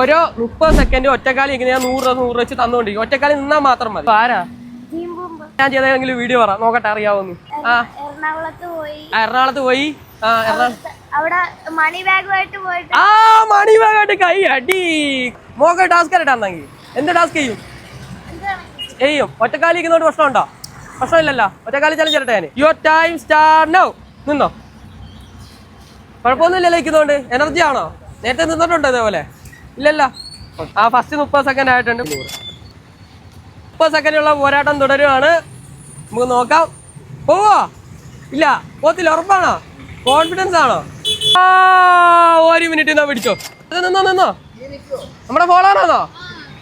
ഓരോ മുപ്പത് സെക്കൻഡ് ഒറ്റക്കാലി ഇങ്ങനെ ഞാൻ നൂറ് നൂറ് വെച്ച് തന്നുകൊണ്ടിരിക്കും ഒറ്റക്കാലി നിന്നാൽ മാത്രം മതി. ആരാ? ഞാൻ ചെയ്തെങ്കിലും വീഡിയോ പറ. നോക്കട്ടെ അറിയാവുന്നു. ആ. എറണാകുളത്ത് പോയി. എറണാകുളത്ത് പോയി. ആ അവിടെ മണി ബാഗുമായിട്ട് പോയിട്ട് ആ മണി കൈ അടി. മോക്ക ടാസ്ക് ഇട്ടാന്നെങ്കിൽ എന്ത് ടാസ്ക് ചെയ്യും? ചെയ്യും. ഒറ്റക്കാലി ഇരിക്കുന്നോണ്ട് പ്രശ്നമുണ്ടോ? പ്രശ്നമില്ലല്ലോ. ഒറ്റക്കാലി ചലഞ്ച് ചെയ്യട്ടെ ഞാൻ യുവർ ടൈം സ്റ്റാർ നോ നിന്നോ? കുഴപ്പമൊന്നുമില്ലല്ലോ ഇരിക്കുന്നോണ്ട്. എനർജി ആണോ? നേരത്തെ നിന്നിട്ടുണ്ടോ ഇതേപോലെ? ഇല്ലല്ലോ. ആ ഫസ്റ്റ് മുപ്പത് സെക്കൻഡ് ആയിട്ടുണ്ട്. മുപ്പത് സെക്കൻഡുള്ള പോരാട്ടം തുടരുവാണ്. നമുക്ക് നോക്കാം. പോവോ? ഇല്ല പോത്തില്ല ഉറപ്പാണോ? കോൺഫിഡൻസ് ആണോ? ആ ഒരു മിനിറ്റ് എന്നാ പിടിച്ചോ. അത് നിന്നോ നിന്നോ. നമ്മുടെ ഫോളോവറാണോ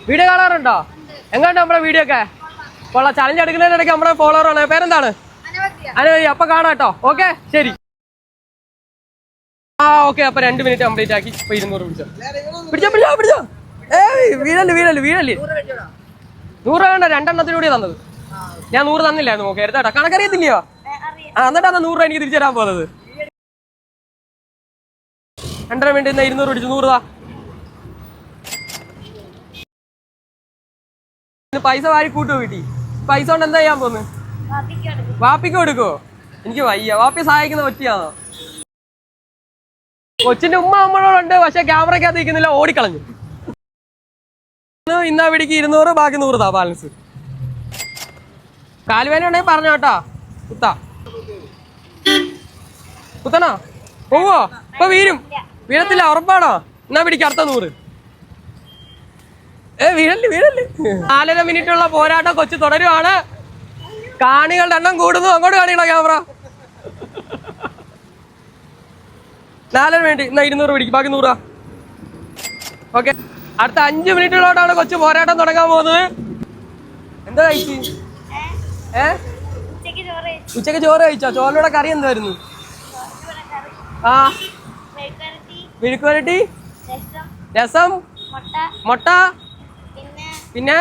വീഡിയോ കാണാറുണ്ടോ? എങ്ങാണ്ട് നമ്മുടെ വീഡിയോ ഒക്കെ? കൊള്ളാം. ചലഞ്ച് എടുക്കുന്നതിനിടയ്ക്ക് നമ്മുടെ ഫോളോവറാണ് പേരെന്താണ്? അനവധി. അപ്പൊ കാണാം കേട്ടോ. ഓക്കെ ശരി. ഓക്കെ അപ്പൊ രണ്ട് മിനിറ്റ് കംപ്ലീറ്റ് ആക്കി. ഇപ്പൊ ഇരുന്നൂറ് പിടിച്ചോ. പിടിച്ചോ പിടിച്ചോ പിടിച്ചോ. ഏയ് വീഴല്ലേ വീഴല്ലേ വീഴല്ലേ നൂറ് വേണ്ട രണ്ടെണ്ണത്തിലൂടെ തന്നത്. ഞാൻ നൂറ് തന്നില്ലായിരുന്നു നോക്കി എടുത്താട്ടോ കണക്കറിയത്തില്ലയോ? ആ എന്നിട്ടാണ് നൂറ് രൂപ എനിക്ക് തിരിച്ചു തരാൻ പോകുന്നത്. രണ്ടര മിനിറ്റ് ഇന്ന് ഇരുന്നൂറ് പിടിച്ചു. നൂറ് താ. പൈസ വാരി കൂട്ടുമോ വീട്ടി പൈസ കൊണ്ട് എന്താ ചെയ്യാൻ പോന്ന് വാപ്പിക്ക് കൊടുക്കോ എനിക്ക് വയ്യ. വാപ്പി സഹായിക്കുന്ന പറ്റിയാണോ കൊച്ചിന്റെ ഉമ്മ നമ്മളോടുണ്ട് പക്ഷെ ക്യാമറയ്ക്കകത്ത് നിൽക്കുന്നില്ല ഓടിക്കളഞ്ഞു. ഇന്ന് പിടിക്ക് ഇരുന്നൂറ് ബാക്കി നൂറ് താ ബാലൻസ് കാലുവേന ഉണ്ടെങ്കിൽ പറഞ്ഞോ കേട്ടാ. കുത്താ. കുത്തണോ? പോവോ? ഇപ്പൊ വീരും വീഴത്തില്ല ഉറപ്പാണോ? എന്നാ പിടിക്ക് അടുത്ത നൂറ്. ഏ വീഴൽ വീഴൽ നാലര മിനിറ്റുള്ള പോരാട്ടം കൊച്ചു തുടരുവാണ്. കാണികളുടെ എണ്ണം കൂടുന്നു. അങ്ങോട്ട് കാണിക്കണോ ക്യാമറ? നാലര വേണ്ടി. എന്നാ ഇരുന്നൂറ് പിടിക്കും. ബാക്കി നൂറാ. ഓക്കെ. അടുത്ത അഞ്ച് മിനിറ്റിലോട്ടാണ് കൊച്ചു പോരാട്ടം തുടങ്ങാൻ പോകുന്നത്. എന്താ കഴിച്ചു? ഏ. ഉച്ചയ്ക്ക് ചോറ് കഴിച്ചോ. ചോറിലൂടെ കറി എന്തായിരുന്നു? ആ. മെഴുക്കുവരട്ടി? രസം. മുട്ട. പിന്നെ?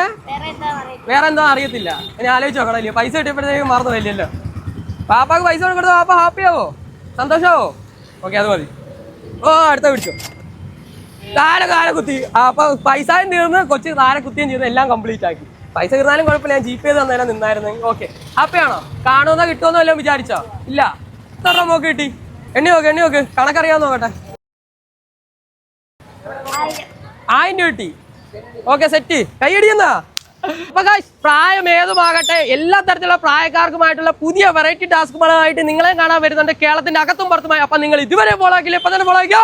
വേറെ എന്താ അറിയത്തില്ല. ഇനി ആലോചിച്ച് നോക്കണം ഇല്ലയോ പൈസ കിട്ടിയപ്പോഴത്തേക്ക് മറന്നു വരില്ലല്ലോ പാപ്പാക്ക് പൈസ കൊടുക്കുന്നത് പാപ്പ ഹാപ്പിയാവോ സന്തോഷാവോ? ഓക്കെ അത് മതി. ഓ അടുത്ത പിടിച്ചു. താഴെ താഴെ കുത്തി. അപ്പൊ പൈസയും തീർന്ന് കൊച്ചു താഴെ കുത്തിയും ചെയ്ത് എല്ലാം കംപ്ലീറ്റ് ആക്കി. പൈസ തീർന്നാലും കുഴപ്പമില്ല ഞാൻ ജി പേ തന്നേരം നിന്നായിരുന്നെങ്കിൽ ഓക്കെ ഹാപ്പിയാണോ കാണുമെന്നോ കിട്ടുമെന്നോ എല്ലാം വിചാരിച്ചോ? ഇല്ല. എത്ര നോക്കി കിട്ടി. എണ്ണി നോക്ക് എണ്ണി നോക്ക്. കണക്കറിയാൻ നോക്കട്ടെ. ആയിരം കിട്ടി. ഓക്കെ സെറ്റ് കൈയടിയെന്നാ പ്രായം ഏതുമാകട്ടെ എല്ലാ തരത്തിലുള്ള പ്രായക്കാർക്കുമായിട്ടുള്ള പുതിയ വെറൈറ്റി ടാസ്കുകളായിട്ട് നിങ്ങളെ കാണാൻ വരുന്നുണ്ട് കേരളത്തിന്റെ അകത്തും പുറത്തുമായി. അപ്പൊ നിങ്ങൾ ഇതുവരെ ഫോളോ ആക്കില്ല ഇപ്പൊ തന്നെ ഫോളോ ആക്കിയോ